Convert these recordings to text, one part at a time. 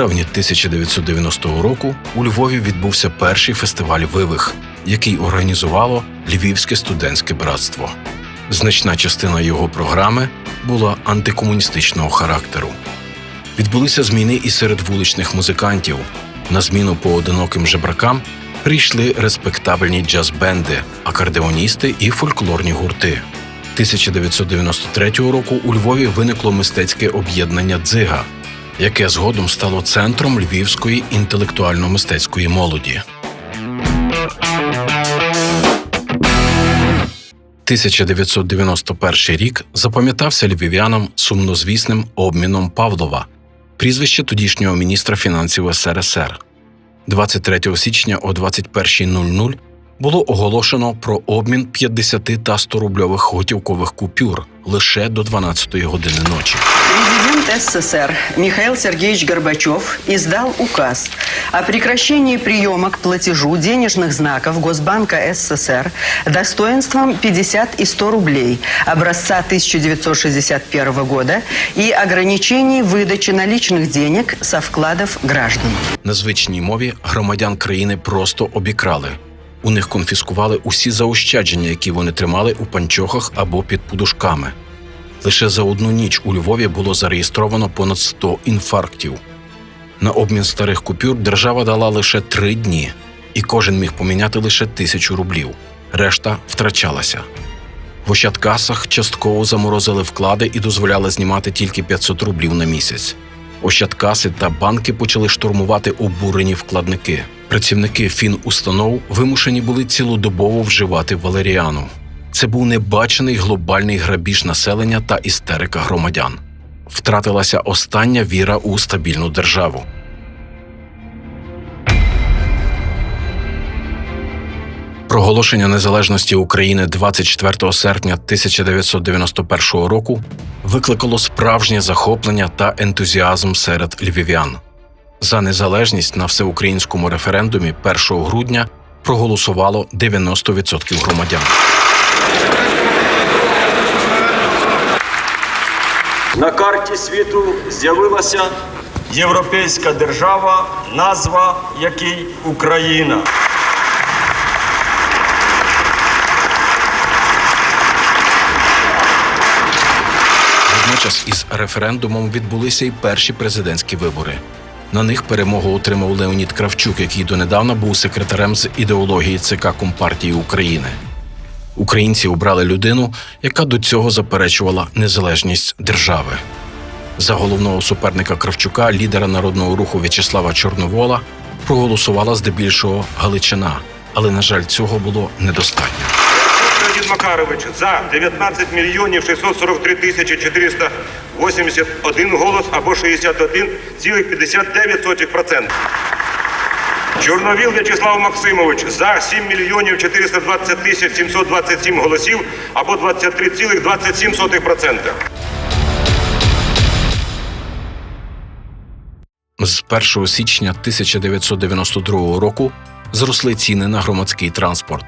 Травні 1990 року у Львові відбувся перший фестиваль Вивих, який організувало Львівське студентське братство. Значна частина його програми була антикомуністичного характеру. Відбулися зміни і серед вуличних музикантів. На зміну поодиноким жебракам прийшли респектабельні джаз-бенди, акордеоністи і фольклорні гурти. 1993 року у Львові виникло мистецьке об'єднання Дзига, яке згодом стало центром львівської інтелектуально-мистецької молоді. 1991 рік запам'ятався львів'янам сумнозвісним обміном Павлова, прізвище тодішнього міністра фінансів СРСР. 23 січня о 21.00 було оголошено про обмін 50 та 100 рубльових готівкових купюр лише до 12 години ночі. Президент СССР Михаил Сергеевич Горбачев издал указ о прекращении приема к платежу денежных знаков Госбанка СССР достоинством 50 и 100 рублей образца 1961 года и ограничении выдачи наличных денег со вкладов граждан. На звичній мові громадян країни просто обікрали. У них конфіскували усі заощадження, які вони тримали у панчохах або під подушками. Лише за одну ніч у Львові було зареєстровано понад 100 інфарктів. На обмін старих купюр держава дала лише три дні, і кожен міг поміняти лише тисячу рублів. Решта втрачалася. В Ощадкасах частково заморозили вклади і дозволяли знімати тільки 500 рублів на місяць. Ощадкаси та банки почали штурмувати обурені вкладники. Працівники фінустанов вимушені були цілодобово вживати валеріану. Це був небачений глобальний грабіж населення та істерика громадян. Втратилася остання віра у стабільну державу. Проголошення незалежності України 24 серпня 1991 року викликало справжнє захоплення та ентузіазм серед львів'ян. За незалежність на всеукраїнському референдумі 1 грудня проголосувало 90% громадян. На карті світу з'явилася європейська держава, назва якій Україна. Водночас із референдумом відбулися й перші президентські вибори. На них перемогу отримав Леонід Кравчук, який донедавна був секретарем з ідеології ЦК Компартії України. Українці обрали людину, яка до цього заперечувала незалежність держави. За головного суперника Кравчука, лідера народного руху В'ячеслава Чорновола, проголосувала здебільшого Галичина, але, на жаль, цього було недостатньо. Леонід Макарович за 19 мільйонів 643 тисячі 481 голос або 61,59%. Чорновіл В'ячеслав Максимович за 7 мільйонів 420 тисяч 727 голосів або 23,27%. З 1 січня 1992 року зросли ціни на громадський транспорт.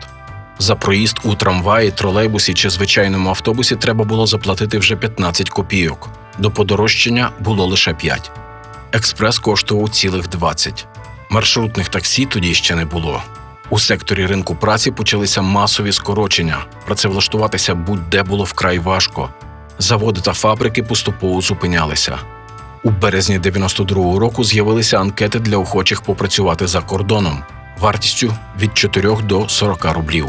За проїзд у трамваї, тролейбусі чи звичайному автобусі треба було заплатити вже 15 копійок. До подорожчання було лише 5. Експрес коштував цілих 20. Маршрутних таксі тоді ще не було. У секторі ринку праці почалися масові скорочення. Працевлаштуватися будь-де було вкрай важко. Заводи та фабрики поступово зупинялися. У березні 92-го року з'явилися анкети для охочих попрацювати за кордоном вартістю від 4 до 40 рублів.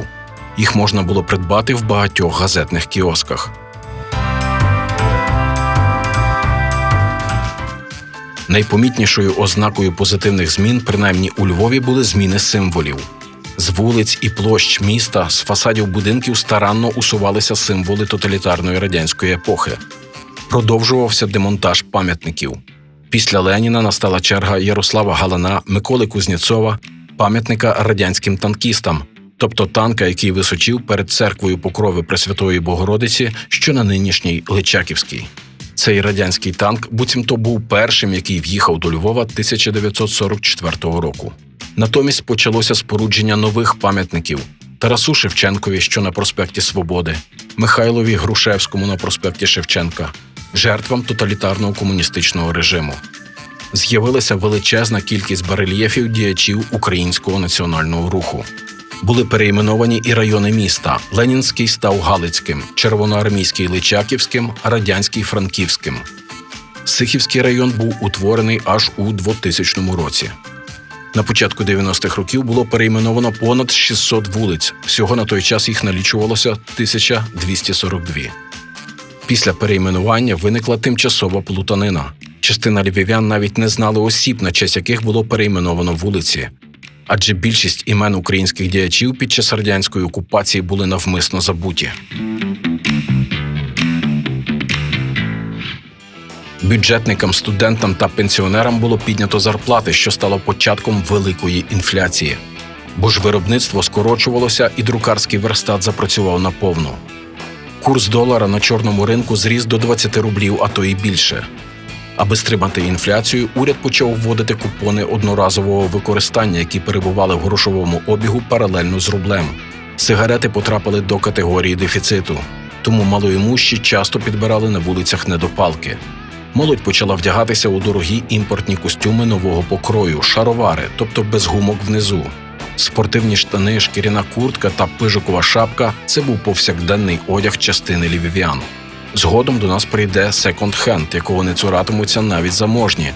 Їх можна було придбати в багатьох газетних кіосках. Найпомітнішою ознакою позитивних змін, принаймні у Львові, були зміни символів. З вулиць і площ міста, з фасадів будинків старанно усувалися символи тоталітарної радянської епохи. Продовжувався демонтаж пам'ятників. Після Леніна настала черга Ярослава Галана, Миколи Кузнєцова, пам'ятника радянським танкістам, тобто танка, який височив перед церквою Покрови Пресвятої Богородиці, що на нинішній Личаківській. Цей радянський танк буцімто був першим, який в'їхав до Львова 1944 року. Натомість почалося спорудження нових пам'ятників Тарасу Шевченкові, що на проспекті Свободи, Михайлові Грушевському на проспекті Шевченка, жертвам тоталітарного комуністичного режиму. З'явилася величезна кількість барельєфів діячів українського національного руху. Були перейменовані і райони міста. Ленінський став Галицьким, Червоноармійський Личаківським, Радянський Франківським. Сихівський район був утворений аж у 2000 році. На початку 90-х років було перейменовано понад 600 вулиць. Всього на той час їх налічувалося 1242. Після перейменування виникла тимчасова плутанина. Частина львів'ян навіть не знали осіб, на честь яких було перейменовано вулиці. Адже більшість імен українських діячів під час радянської окупації були навмисно забуті. Бюджетникам, студентам та пенсіонерам було піднято зарплати, що стало початком великої інфляції. Бо ж виробництво скорочувалося, і друкарський верстат запрацював наповну. Курс долара на чорному ринку зріс до 20 рублів, а то і більше. Аби стримати інфляцію, уряд почав вводити купони одноразового використання, які перебували в грошовому обігу паралельно з рублем. Сигарети потрапили до категорії дефіциту, тому малоімущі часто підбирали на вулицях недопалки. Молодь почала вдягатися у дорогі імпортні костюми нового покрою, шаровари, тобто без гумок внизу. Спортивні штани, шкіряна куртка та пижикова шапка це був повсякденний одяг частини львів'ян. Згодом до нас прийде секонд-хенд, якого не цуратимуться навіть заможні.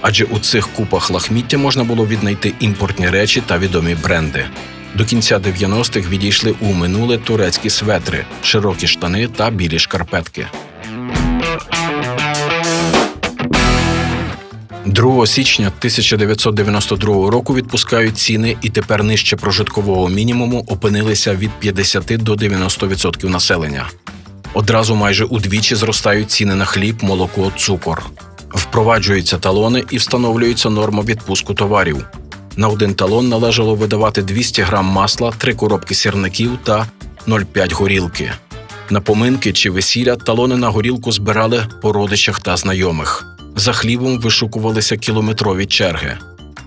Адже у цих купах лахміття можна було віднайти імпортні речі та відомі бренди. До кінця 90-х відійшли у минуле турецькі светри, широкі штани та білі шкарпетки. 2 січня 1992 року відпускають ціни, і тепер нижче прожиткового мінімуму опинилися від 50 до 90% населення. Одразу майже удвічі зростають ціни на хліб, молоко, цукор. Впроваджуються талони і встановлюється норма відпуску товарів. На один талон належало видавати 200 грам масла, 3 коробки сірників та 0,5 горілки. На поминки чи весілля талони на горілку збирали по родичах та знайомих. За хлібом вишукувалися кілометрові черги.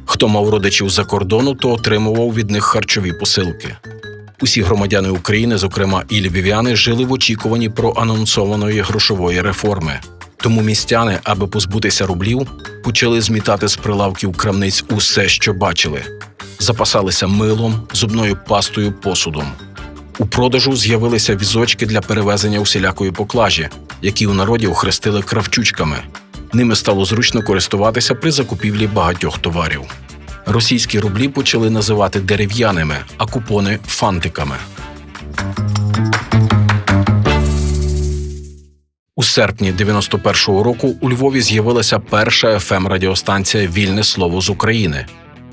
Хто мав родичів за кордону, то отримував від них харчові посилки. Усі громадяни України, зокрема і львів'яни, жили в очікуванні про анонсованої грошової реформи. Тому містяни, аби позбутися рублів, почали змітати з прилавків крамниць усе, що бачили. Запасалися милом, зубною пастою, посудом. У продажу з'явилися візочки для перевезення усілякої поклажі, які у народі охрестили кравчучками. Ними стало зручно користуватися при закупівлі багатьох товарів. Російські рублі почали називати дерев'яними, а купони фантиками. У серпні 91-го року у Львові з'явилася перша fm радіостанція Вільне слово з України,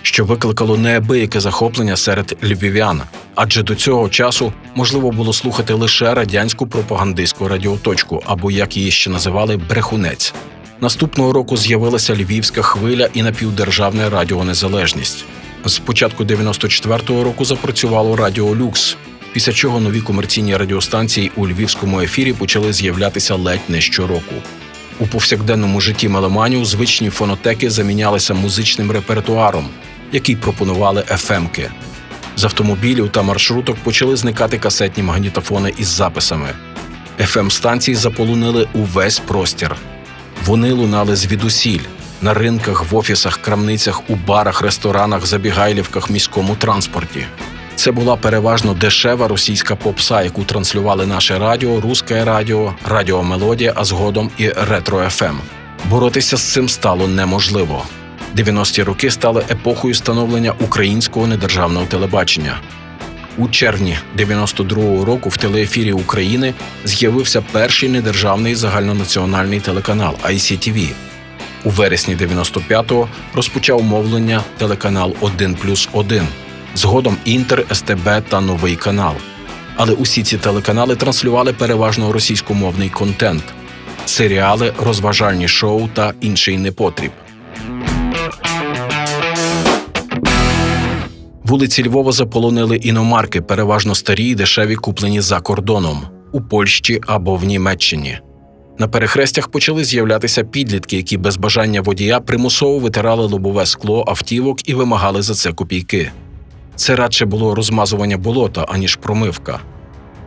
що викликало неабияке захоплення серед львів'ян, адже до цього часу можливо було слухати лише радянську пропагандистську радіоточку, або як її ще називали брехунець. Наступного року з'явилася львівська хвиля і напівдержавне Радіо Незалежність. З початку 94-го року запрацювало Радіо Люкс, після чого нові комерційні радіостанції у львівському ефірі почали з'являтися ледь не щороку. У повсякденному житті меломанів звичні фонотеки замінялися музичним репертуаром, який пропонували ефемки. З автомобілів та маршруток почали зникати касетні магнітофони із записами. ФМ-станції заполонили увесь простір. Вони лунали звідусіль на ринках, в офісах, крамницях, у барах, ресторанах, забігайлівках, міському транспорті. Це була переважно дешева російська попса, яку транслювали наше радіо, Русське радіо, Радіо Мелодія, а згодом і Ретро ФМ. Боротися з цим стало неможливо. 90-ті роки стали епохою становлення українського недержавного телебачення. У червні 92-го року в телеефірі України з'явився перший недержавний загальнонаціональний телеканал ICTV. У вересні 95-го розпочав мовлення телеканал 1 плюс 1, згодом Інтер, СТБ та Новий канал. Але усі ці телеканали транслювали переважно російськомовний контент. серіали, розважальні шоу та інший непотріб. Вулиці Львова заполонили іномарки, переважно старі й дешеві, куплені за кордоном у Польщі або в Німеччині. На перехрестях почали з'являтися підлітки, які без бажання водія примусово витирали лобове скло автівок і вимагали за це копійки. Це радше було розмазування болота, аніж промивка.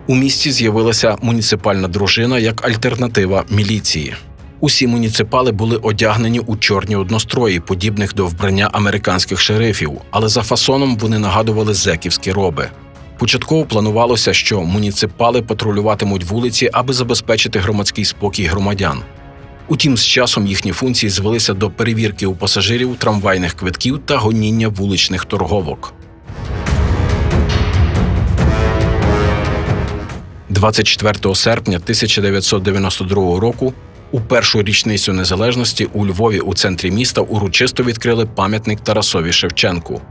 У місті з'явилася муніципальна дружина як альтернатива міліції. Усі муніципали були одягнені у чорні однострої, подібних до вбрання американських шерифів, але за фасоном вони нагадували зеківські роби. Початково планувалося, що муніципали патрулюватимуть вулиці, аби забезпечити громадський спокій громадян. Утім, з часом їхні функції звелися до перевірки у пасажирів трамвайних квитків та гоніння вуличних торговок. 24 серпня 1992 року, у першу річницю незалежності у Львові у центрі міста урочисто відкрили пам'ятник Тарасові Шевченку.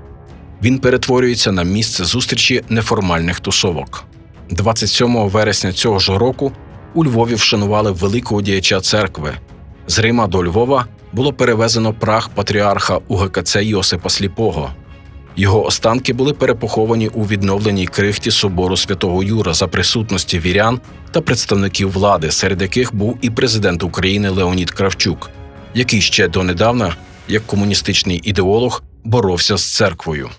Він перетворюється на місце зустрічі неформальних тусовок. 27 вересня цього ж року у Львові вшанували великого діяча церкви. З Рима до Львова було перевезено прах патріарха УГКЦ Йосипа Сліпого. Його останки були перепоховані у відновленій крихті собору святого Юра за присутності вірян та представників влади, серед яких був і президент України Леонід Кравчук, який ще донедавна, як комуністичний ідеолог, боровся з церквою.